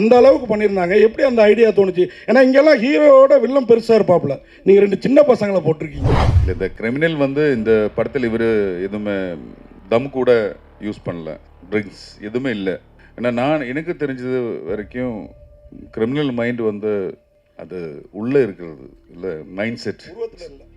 அந்த அளவுக்கு பண்ணியிருந்தாங்க. எப்படி அந்த ஐடியா தோணுச்சு? ஏன்னா இங்கெல்லாம் ஹீரோவோட வில்லம் பெருசாக இருப்பாப்புல. நீங்கள் ரெண்டு சின்ன பசங்களை போட்டிருக்கீங்க. இல்லை இந்த கிரிமினல் வந்து இந்த படத்தில் இவர் எதுவுமே தம் கூட யூஸ் பண்ணல. ட்ரிங்க்ஸ் எதுவுமே இல்லை. ஏன்னா நான் எனக்கு தெரிஞ்சது வரைக்கும் கிரிமினல் மைண்ட் வந்து அது உள்ளே இருக்கிறது இல்லை மைண்ட் செட்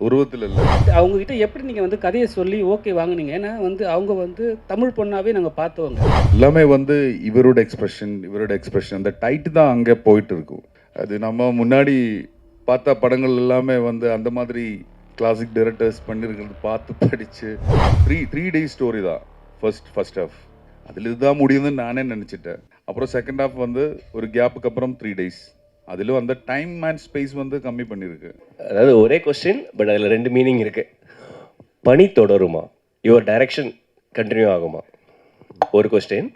உருவத்தில் இல்லை. அவங்க கிட்ட எப்படி நீங்கள் வந்து கதையை சொல்லி ஓகே வாங்குனீங்க? ஏன்னா வந்து அவங்க வந்து தமிழ் பொண்ணாவே நாங்கள் பார்த்தவங்க. எல்லாமே வந்து இவரோட எக்ஸ்பிரஷன் இவரோட எக்ஸ்பிரஷன் அந்த டைட்டு தான் அங்கே போயிட்டு இருக்கும். அது நம்ம முன்னாடி பார்த்த படங்கள் எல்லாமே வந்து அந்த மாதிரி கிளாசிக் டைரக்டர்ஸ் பண்ணியிருக்கிறது பார்த்து படித்து த்ரீ த்ரீ டேஸ் ஸ்டோரி தான் ஃபர்ஸ்ட் ஃபர்ஸ்ட் ஹாஃப் அதில் இதுதான் முடியுதுன்னு நானே நினச்சிட்டேன். அப்புறம் செகண்ட் ஹாஃப் வந்து ஒரு கேப்புக்கு அப்புறம் த்ரீ டேஸ் அதிலும் அந்த டைம் அண்ட் ஸ்பேஸ் வந்து கம்மி பண்ணியிருக்கு அதாவது ஒரே கொஸ்டின் பட் அதில் ரெண்டு மீனிங் இருக்கு. பணி தொடருமா? யுவர் டைரக்ஷன் கண்டினியூ ஆகுமா? ஒரு கொஸ்டின்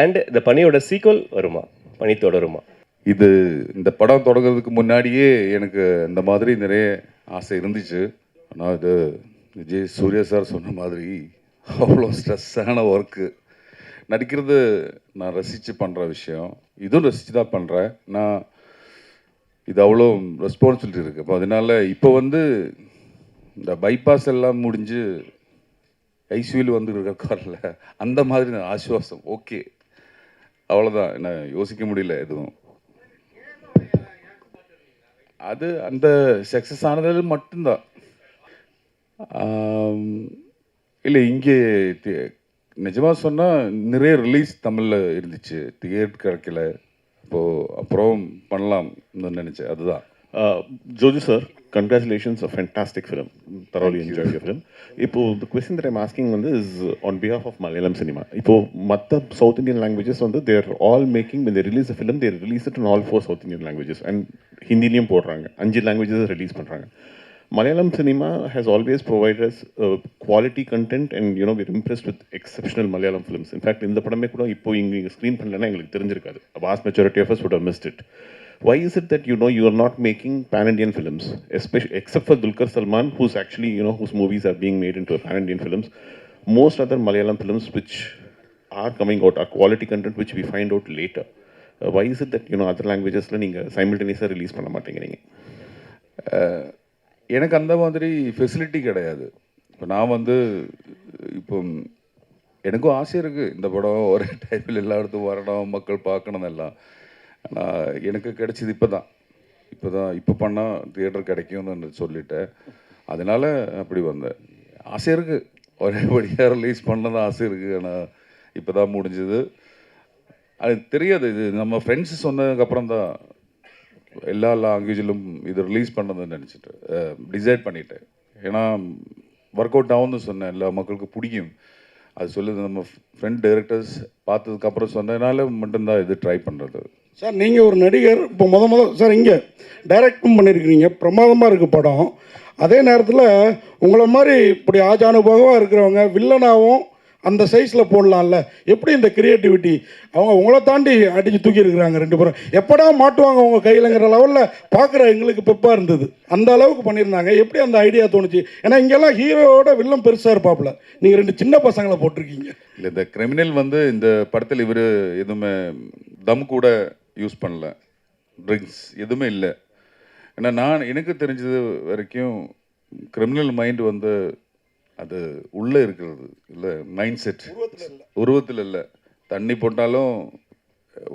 அண்ட் இந்த பணியோட சீக்வல் வருமா? பணி தொடருமா? இது இந்த படம் தொடங்குறதுக்கு முன்னாடியே எனக்கு இந்த மாதிரி நிறைய ஆசை இருந்துச்சு. ஆனால் இது விஜய் சூர்யா சார் சொன்ன மாதிரி அவ்வளோ ஸ்ட்ரெஸ்ஸான ஒர்க்கு நடிக்கிறது நான் ரசித்து பண்ணுற விஷயம். இதுவும் ரசித்து தான் பண்ணுறேன் நான் இது அவ்வளோ ரெஸ்பான்சிபிலிட்டி இருக்குது அப்போ அதனால் இப்போ வந்து இந்த பைபாஸ் எல்லாம் முடிஞ்சு ஐசியூவில் வந்து காரில் அந்த மாதிரி நான் ஆசுவாசம். ஓகே அவ்வளோதான் என்ன யோசிக்க முடியல எதுவும். அது அந்த சக்ஸஸ் ஆனது மட்டும்தான். இல்லை இங்கே நிஜமாக சொன்னால் நிறைய ரிலீஸ் தமிழில் இருந்துச்சு. தியேட் கிடைக்கல அப்போது அப்புறம் பண்ணலாம். நினச்சேன் அதுதான் Uh, Jojo sir, congratulations, a fantastic film. Thoroughly enjoyed your film. இப்போ the question that I'm asking வந்து is on behalf of Malayalam cinema. இப்போ மற்ற South Indian languages வந்து when they release a film they release it in all four South Indian languages and ஹிந்திலையும் போடுறாங்க அஞ்சு languages release பண்ணுறாங்க provided us uh, quality content and you know we're impressed with exceptional Malayalam films. In fact, இந்த படமே கூட இப்போ இங்கே screen பண்ணலன்னா எங்களுக்கு தெரிஞ்சிருக்காது. Of us would have missed it. Why is it that you know you are not making pan-Indian films, especially except for Dulkar Salman, who's actually you know whose movies are being made into pan-Indian films. Most other Malayalam films which are coming out are quality content which we find out later. Uh, why is it that you know other languages நீங்க simultaneously release பண்ண மாட்டேங்கிறீங்க? எனக்கு அந்த மாதிரி facility கிடையாது இப்போ நான் வந்து இப்போ எனக்கும் ஆசை இருக்குது இந்த படம் ஒரே டைப்பில் எல்லா இடத்துக்கும் வரணும் மக்கள் பார்க்கணும் எல்லாம் ஆனால் எனக்கு கிடைச்சது இப்போ தான் இப்போ தான் இப்போ பண்ணால் தியேட்டர் கிடைக்கும்னு சொல்லிட்டேன் அதனால் அப்படி வந்தேன். ஆசை இருக்குது ஒரேபடியாக ரிலீஸ் பண்ணதான் ஆசை இருக்குது ஆனால் இப்போ தான் முடிஞ்சது. அது தெரியாது. இது நம்ம ஃப்ரெண்ட்ஸ் சொன்னதுக்கப்புறம் தான் எல்லா லாங்குவேஜிலும் இது ரிலீஸ் பண்ணதுன்னு நினச்சிட்டு டிசைட் பண்ணிட்டேன். ஏன்னா ஒர்க் அவுட் ஆகும்னு சொன்னேன். எல்லா மக்களுக்கு பிடிக்கும். அது சொல்லுது நம்ம ஃப்ரெண்ட் டைரக்டர்ஸ் பார்த்ததுக்கப்புறம் சொன்னதுனால மட்டும்தான் இது ட்ரை பண்ணுறது சார் நீங்கள் ஒரு நடிகர் இப்போ முத முத சார் இங்கே டைரக்டும் பண்ணியிருக்கிறீங்க பிரமாதமாக இருக்குது படம். அதே நேரத்தில் உங்களை மாதிரி இப்படி ஆஜானுபாகமாக இருக்கிறவங்க வில்லனாகவும் அந்த சைஸில் போடலாம்ல. எப்படி இந்த கிரியேட்டிவிட்டி அவங்க உங்களை தாண்டி அடித்து தூக்கி இருக்கிறாங்க ரெண்டு பேரும். எப்படா மாட்டுவாங்க உங்கள் கையிலங்கிற லெவலில் பார்க்குற எங்களுக்கு பெப்பாக இருந்தது. அந்த அளவுக்கு பண்ணியிருந்தாங்க. எப்படி அந்த ஐடியா தோணுச்சு? ஏன்னா இங்கெல்லாம் ஹீரோவோட வில்லம் பெருசாக இருப்பாப்புல. நீங்கள் ரெண்டு சின்ன பசங்களை போட்டிருக்கீங்க. இல்லை இந்த கிரிமினல் வந்து இந்த படத்தில் இவர் எதுவுமே தம் கூட யூஸ் பண்ணல. ட்ரிங்க்ஸ் எதுவுமே இல்லை. ஏன்னா நான் எனக்கு தெரிஞ்சது வரைக்கும் கிரிமினல் மைண்ட் வந்து அது உள்ளே இருக்கிறது. இல்லை மைண்ட் செட் உருவத்தில் இல்லை. தண்ணி போட்டாலும்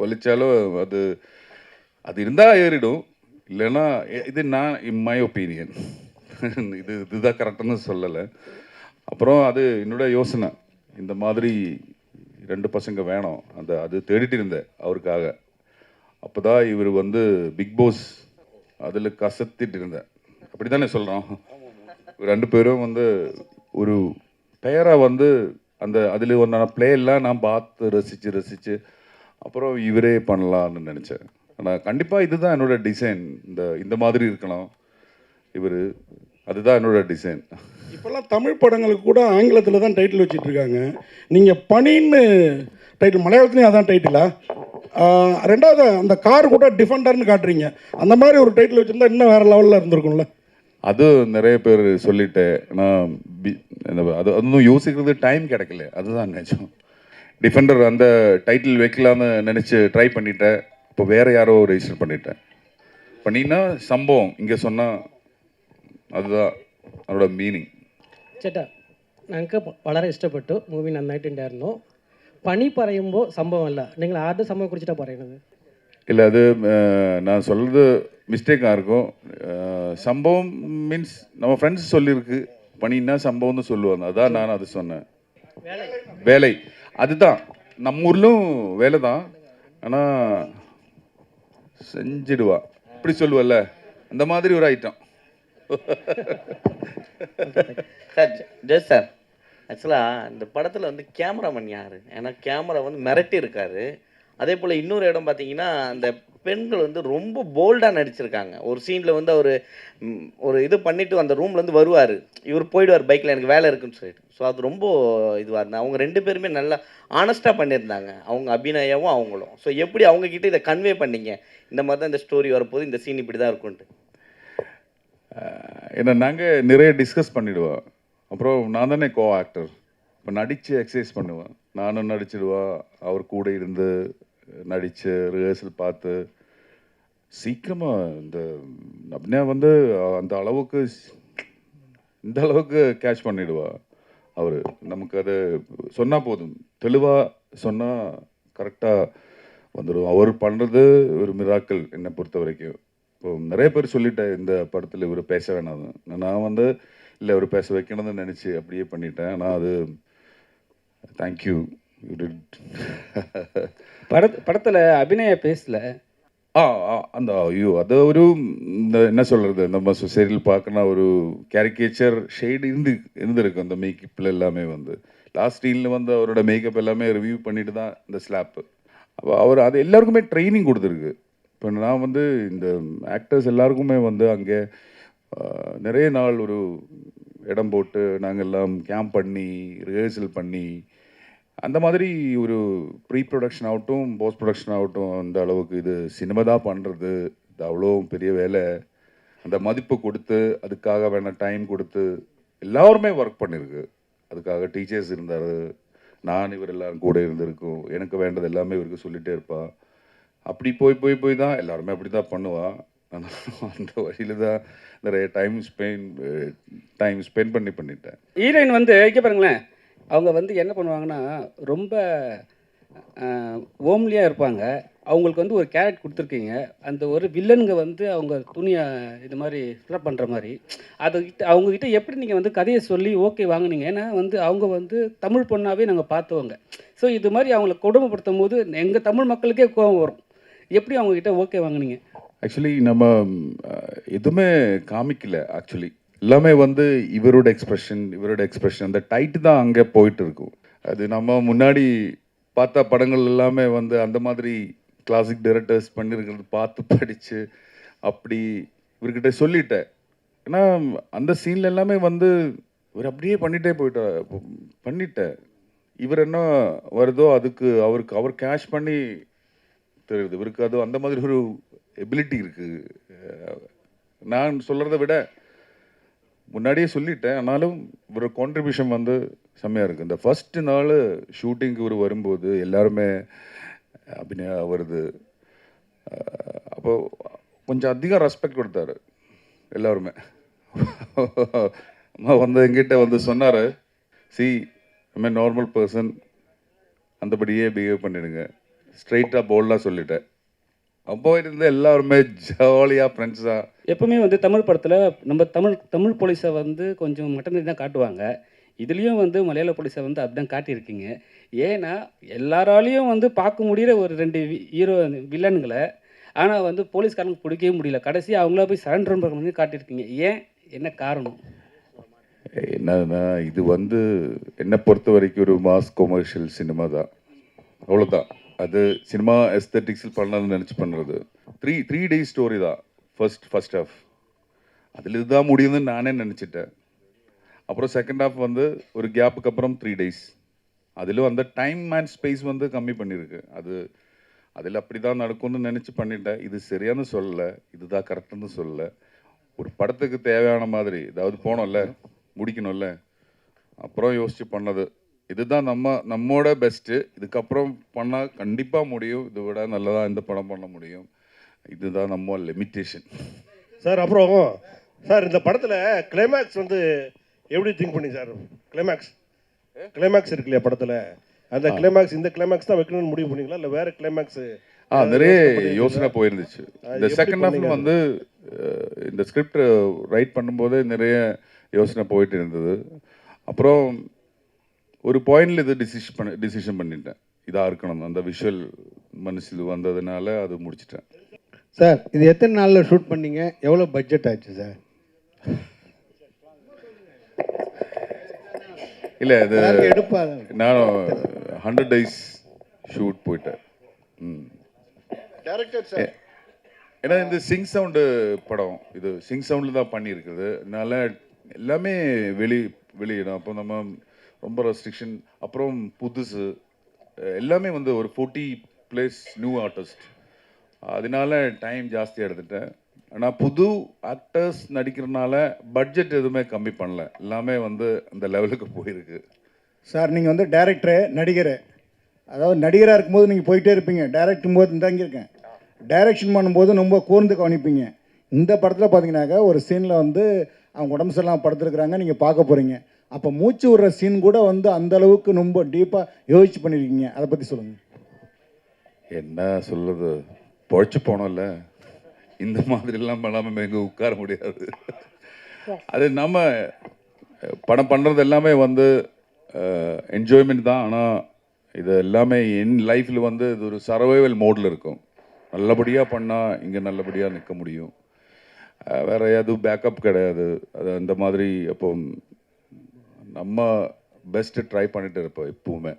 ஒலிச்சாலும் அது அது இருந்தால் ஏறிடும். இல்லைன்னா இது நான் இன் மை ஒப்பீனியன் இது இதுதான் கரெக்டுன்னு சொல்லலை. அப்புறம் அது என்னோட யோசனை. இந்த மாதிரி ரெண்டு பசங்க வேணும். அந்த அது தேடிட்டு இருந்தேன் அவருக்காக. அப்போ தான் இவர் வந்து பிக் பாஸ் அதில் கசத்திட்டு இருந்தேன் அப்படி தானே சொல்கிறோம் ரெண்டு பேரும் வந்து ஒரு பெயராக வந்து அந்த அதில் ஒன்றான பிளே எல்லாம் நான் பார்த்து ரசித்து ரசித்து அப்புறம் இவரே பண்ணலான்னு நினச்சேன். ஆனால் கண்டிப்பாக இதுதான் என்னோட டிசைன் இந்த இந்த மாதிரி இருக்கணும் இவர். அதுதான் என்னோடய டிசைன் இப்போல்லாம் தமிழ் படங்களுக்கு கூட ஆங்கிலத்தில் தான் டைட்டில் வச்சுட்ருக்காங்க நீங்கள் பனின்னு டைட்டில் மலையாளத்துலேயும் அதான் டைட்டிலா ரெண்டாவது அந்த கார் கூட டிஃபெண்டர்னு காட்டுறீங்க அந்த மாதிரி ஒரு டைட்டில் வச்சிருந்தா இன்னும் வேற லெவலில் இருந்திருக்கும்ல அது நிறைய பேர் சொல்லிட்டேன் நான் பி- என்ன- அது அதுவும் யோசிக்கிறது டைம் கிடைக்கல அதுதான் நிஜம் டிஃபெண்டர் அந்த டைட்டில் வைக்கலான்னு நினச்சி ட்ரை பண்ணிட்டேன் இப்போ வேற யாரோ ரெஜிஸ்டர் பண்ணிட்டேன் பண்ணினா சம்பவம் இங்கே சொன்னால் அதுதான் அதோட மீனிங் ചേട്ടാ ഞങ്ങൾക്ക് വളരെ ഇഷ്ടപ്പെട്ടു മൂവി നന്നായിട്ടുണ്ടായിരുന്നു பணி பறையும்போ சம்பவம் இல்லை. நீங்கள் ஆர்டர் சம்பவம் குறிச்சிட்டா பறையினது இல்லை அது நான் சொல்கிறது மிஸ்டேக்காக இருக்கும். சம்பவம் மீன்ஸ் நம்ம ஃப்ரெண்ட்ஸ் சொல்லியிருக்கு பணின்னா சம்பவம்னு சொல்லுவாங்க. அதான் நான் அது சொன்னேன். வேலை. அதுதான். நம்ம ஊர்லும் வேலை தான். ஆனால் செஞ்சிடுவா. இப்படி சொல்லுவல்ல. அந்த மாதிரி ஒரு ஐட்டம் சார் ஜெஸ் சார் ஆக்சுவலாக இந்த படத்தில் வந்து கேமராமேன் யார்? ஏன்னா கேமரா வந்து மிரட்டி இருக்காரு அதே போல் இன்னொரு இடம் பார்த்தீங்கன்னா அந்த பெண்கள் வந்து ரொம்ப போல்டாக நடிச்சிருக்காங்க. ஒரு சீனில் வந்து அவர் ஒரு இது பண்ணிவிட்டு அந்த ரூம்லேருந்து வருவார். இவர் போயிடுவார் பைக்கில் எனக்கு வேலை இருக்குன்னு சொல்லிட்டு. ஸோ அது ரொம்ப இதுவாக இருந்தது. அவங்க ரெண்டு பேருமே நல்லா ஆனஸ்ட்டாக பண்ணியிருந்தாங்க. அவங்க அபிநயாவும் அவங்களும். ஸோ எப்படி அவங்கக்கிட்ட இதை கன்வே பண்ணீங்க? இந்த மாதிரி தான் இந்த ஸ்டோரி வரப்போது இந்த சீன் இப்படி தான் இருக்குன்ட்டு ஏன்னா நாங்கள் நிறைய டிஸ்கஸ் பண்ணிவிடுவோம் அப்புறம் நான் தானே கோ ஆக்டர் இப்போ நடித்து எக்ஸசைஸ் பண்ணுவேன். நானும் நடிச்சிடுவா அவர் கூட இருந்து நடித்து ரிஹர்சல் பார்த்து. சீக்கிரமாக இந்த அப்படின்னா வந்து அந்த அளவுக்கு இந்த அளவுக்கு கேட்ச் பண்ணிடுவா அவர். நமக்கு அது சொன்னால் போதும். தெளிவாக சொன்னால் கரெக்டாக வந்துடும் அவர் பண்ணுறது ஒரு மிராக்கள் என்னை பொறுத்த வரைக்கும். இப்போ நிறைய பேர் சொல்லிட்டேன் இந்த படத்தில் இவர் பேச வேணாம் நான் வந்து இல்லை இவர் பேச வைக்கணும்னு நினச்சி அப்படியே பண்ணிட்டேன். ஆனால் அது தேங்க்யூ பட படத்தில் அபிநய பேசல. ஆ அந்த ஐயோ அது ஒரு இந்த என்ன சொல்கிறது நம்ம சொசைட்டியில் பார்க்கணும் ஒரு கேரிகேச்சர் ஷேடு இருந்து இருந்திருக்கு அந்த மேக்கப்பில் எல்லாமே வந்து. லாஸ்ட் சீனில் வந்து அவரோட மேக்கப் எல்லாமே ரிவ்யூ பண்ணிட்டு தான் இந்த ஸ்லாப்பு அப்போ அவர் அது எல்லாருக்குமே ட்ரைனிங் கொடுத்துருக்கு. இப்போ நான் வந்து இந்த ஆக்டர்ஸ் எல்லாருக்குமே வந்து அங்கே நிறைய நாள் ஒரு இடம் போட்டு நாங்கள் எல்லாம் கேம்ப் பண்ணி ரிஹர்சல் பண்ணி அந்த மாதிரி ஒரு ப்ரீ ப்ரொடக்ஷன் ஆகட்டும் போஸ்ட் ப்ரொடக்ஷன் ஆகட்டும் அந்த அளவுக்கு இது சினிமா தான் பண்ணுறது இது அவ்வளோ பெரிய வேலை. அந்த மதிப்பு கொடுத்து அதுக்காக வேணால் டைம் கொடுத்து எல்லாருமே ஒர்க் பண்ணியிருக்கு அதுக்காக டீச்சர்ஸ் இருந்தார். நான் இவர் எல்லாரும் கூட இருந்திருக்கும். எனக்கு வேண்டது எல்லாமே இவருக்கு சொல்லிகிட்டே இருப்பாள் அப்படி போய் போய் போய் தான் எல்லாருமே அப்படி தான் பண்ணுவாள் ஆனால் அந்த வழியில் தான் நிறைய டைம் ஸ்பெண்ட் டைம் ஸ்பெண்ட் பண்ணி பண்ணிட்டேன். ஹீரோயின் வந்து இங்கே பாருங்களேன். அவங்க வந்து என்ன பண்ணுவாங்கன்னா ரொம்ப ஓம்லியாக இருப்பாங்க. அவங்களுக்கு வந்து ஒரு கேரட் கொடுத்துருக்கீங்க. அந்த ஒரு வில்லனுங்க வந்து அவங்க துணியை இது மாதிரி ஃபில்அப் பண்ணுற மாதிரி. அதுக்கிட்ட அவங்கக்கிட்ட எப்படி நீங்கள் வந்து கதையை சொல்லி ஓகே வாங்கினீங்க? ஏன்னா வந்து அவங்க வந்து தமிழ் பொண்ணாகவே நாங்கள் பார்த்தவங்க ஸோ இது மாதிரி அவங்கள கொடுமைப்படுத்தும் போது எங்கள் தமிழ் மக்களுக்கே கோபம் வரும். எப்படி அவங்கக்கிட்ட ஓகே வாங்குனீங்க? ஆக்சுவலி நம்ம எதுவுமே காமிக்கல ஆக்சுவலி எல்லாமே வந்து இவரோட எக்ஸ்பிரஷன் இவரோட எக்ஸ்பிரஷன் அந்த டைட்டு தான் அங்கே போயிட்டு இருக்கும். அது நம்ம முன்னாடி பார்த்த படங்கள் எல்லாமே வந்து அந்த மாதிரி கிளாசிக் டைரக்டர்ஸ் பண்ணியிருக்கிறது பார்த்து படித்து அப்படி இவர்கிட்ட சொல்லிட்டேன். ஏன்னா அந்த சீனில் எல்லாமே வந்து இவர் அப்படியே பண்ணிட்டே போயிட்டா பண்ணிட்டேன். இவர் என்ன வருதோ அதுக்கு அவருக்கு அவர் கேஷ் பண்ணி தெரியுது இவருக்கு அது அந்த மாதிரி ஒரு எபிலிட்டி இருக்குது நான் சொல்கிறத விட முன்னாடியே சொல்லிட்டேன் ஆனாலும் ஒரு கான்ட்ரிபியூஷன் வந்து செம்மையாக இருக்குது இந்த ஃபஸ்ட்டு நாள் ஷூட்டிங்க்கு இவர் வரும்போது எல்லாருமே அபிநயா வருது. அப்போது அப்போ கொஞ்சம் அதிகம் ரெஸ்பெக்ட் கொடுத்தாரு எல்லாருமே. அம்மா வந்து எங்கிட்ட வந்து சொன்னார் சி ஐ நார்மல் பர்சன் அந்தபடியே பிஹேவ் பண்ணிடுங்க. ஸ்ட்ரைட்டாக போல்டாக சொல்லிட்டேன். அப்போ இருந்த எல்லாருமே ஜாலியாக ஃப்ரெண்ட்ஸாக எப்பவுமே வந்து தமிழ் படத்தில் நம்ம தமிழ் தமிழ் போலீஸை வந்து கொஞ்சம் மட்டன் தான் காட்டுவாங்க. இதுலேயும் வந்து மலையாள போலீஸை வந்து அப்படிதான் காட்டியிருக்கீங்க. ஏன்னா எல்லாராலையும் வந்து பார்க்க முடியிற ஒரு ரெண்டு ஹீரோ வில்லனுங்களை ஆனால் வந்து போலீஸ்காரனுக்கு பிடிக்கவே முடியல. கடைசி அவங்கள போய் சரண்டர் பண்ணி காட்டியிருக்கீங்க. ஏன்? என்ன காரணம்? என்னன்னா இது வந்து என்னை பொறுத்த வரைக்கும் ஒரு மாஸ் கொமர்ஷியல் சினிமா தான். அவ்வளோதான் அது சினிமா எஸ்தட்டிக்ஸில் பண்ணலாம்னு நினச்சி பண்ணுறது த்ரீ த்ரீ டேஸ் ஸ்டோரி தான். ஃபர்ஸ்ட் ஃபர்ஸ்ட் ஹாஃப் அதில் இதுதான் முடியுதுன்னு நானே நினச்சிட்டேன். அப்புறம் செகண்ட் ஹாஃப் வந்து ஒரு கேப்புக்கு அப்புறம் த்ரீ டேஸ் அதிலும் அந்த டைம் அண்ட் ஸ்பேஸ் வந்து கம்மி பண்ணியிருக்கு. அது அதில் அப்படி தான் நடக்கும்னு நினச்சி பண்ணிட்டேன். இது சரியானு சொல்லலை. இதுதான் கரெக்டுன்னு சொல்லலை. ஒரு படத்துக்கு தேவையான மாதிரி ஏதாவது போனோம்ல முடிக்கணும்ல. அப்புறம் யோசித்து பண்ணது. இதுதான் நம்ம நம்மோட பெஸ்ட்டு இதுக்கப்புறம் பண்ணால் கண்டிப்பாக முடியும். இதை விட நல்லதாக இந்த படம் பண்ண முடியும். இதுதான் நம்ம லிமிட்டேஷன் சார் அப்புறம் சார் இந்த படத்தில் கிளைமேக்ஸ் வந்து எப்படி திங்க் பண்ணி சார்? கிளைமேக்ஸ் கிளைமேக்ஸ் இருக்கு இல்லையா படத்தில்? அந்த கிளைமேக்ஸ் இந்த கிளைமேக்ஸ் தான் வைக்கணும்னு முடிவு பண்ணீங்களா? இல்லை வேற கிளைமேக்ஸ் ஆ நிறைய யோசனை போயிருந்துச்சு. இந்த செகண்ட் ஹாஃப்ல? வந்து இந்த ஸ்கிரிப்ட் ரைட் பண்ணும்போதே நிறைய யோசனை போயிட்டு இருந்தது. அப்புறம் ஒரு பாயிண்ட்ல இது டிசிஷன் பண்ண டிசிஷன் பண்ணிட்டேன். இதாக இருக்கணும். அந்த விஷுவல் மனசில் வந்ததுனால அது முடிச்சிட்டேன். சார் இது எத்தனை நாளில் ஷூட் பண்ணீங்க? எவ்வளோ பட்ஜெட் ஆச்சு சார் இல்லை இது நானும் ஹண்ட்ரட் டேஸ் ஷூட் போயிட்டேன். ம். ஏன்னா இந்த சிங் சவுண்டு படம் இது சிங் சவுண்டில் தான் பண்ணியிருக்குது. அதனால எல்லாமே வெளி வெளியிடும். அப்போ நம்ம ரொம்ப ரெஸ்ட்ரிக்ஷன் அப்புறம் புதுசு. எல்லாமே வந்து ஒரு ஃபோர்ட்டி ப்ளேஸ் நியூ ஆர்டிஸ்ட் அதனால டைம் ஜாஸ்தியாக எடுத்துட்டேன். ஆனால் புது ஆக்டர்ஸ் நடிக்கிறனால பட்ஜெட் எதுவுமே கம்மி பண்ணல. எல்லாமே வந்து அந்த லெவலுக்கு போயிருக்கு. சார் நீங்கள் வந்து டேரக்டரு நடிகர். அதாவது நடிகராக இருக்கும்போது நீங்கள் போயிட்டே இருப்பீங்க. டேரக்டும் போது இந்த டைரக்ஷன் பண்ணும்போது ரொம்ப கூர்ந்து கவனிப்பீங்க. இந்த படத்தில் பார்த்தீங்கன்னாக்கா ஒரு சீனில் வந்து அவங்க உடம்பு சரியில்லாமல் படுத்துருக்குறாங்க. நீங்கள் பார்க்க போகிறீங்க அப்போ மூச்சு விடுற சீன் கூட வந்து அந்த அளவுக்கு ரொம்ப டீப்பாக யோசிச்சு பண்ணியிருக்கீங்க அதை பற்றி சொல்லுங்கள் என்ன சொல்லுது பொழைச்சு போனோம்ல. இந்த மாதிரிலாம் பண்ணாமல் எங்கே உட்கார முடியாது. அது நம்ம படம் பண்ணுறது எல்லாமே வந்து என்ஜாய்மெண்ட் தான். ஆனால் இது எல்லாமே என் லைஃப்பில் வந்து இது ஒரு சர்வைவல் மோடில் இருக்கும். நல்லபடியாக பண்ணால் இங்கே நல்லபடியாக நிற்க முடியும். வேற எதுவும் பேக்கப் கிடையாது. அது அந்த மாதிரி அப்போ நம்ம பெஸ்ட்டு ட்ரை பண்ணிட்டு இருப்போம் எப்பவுமே.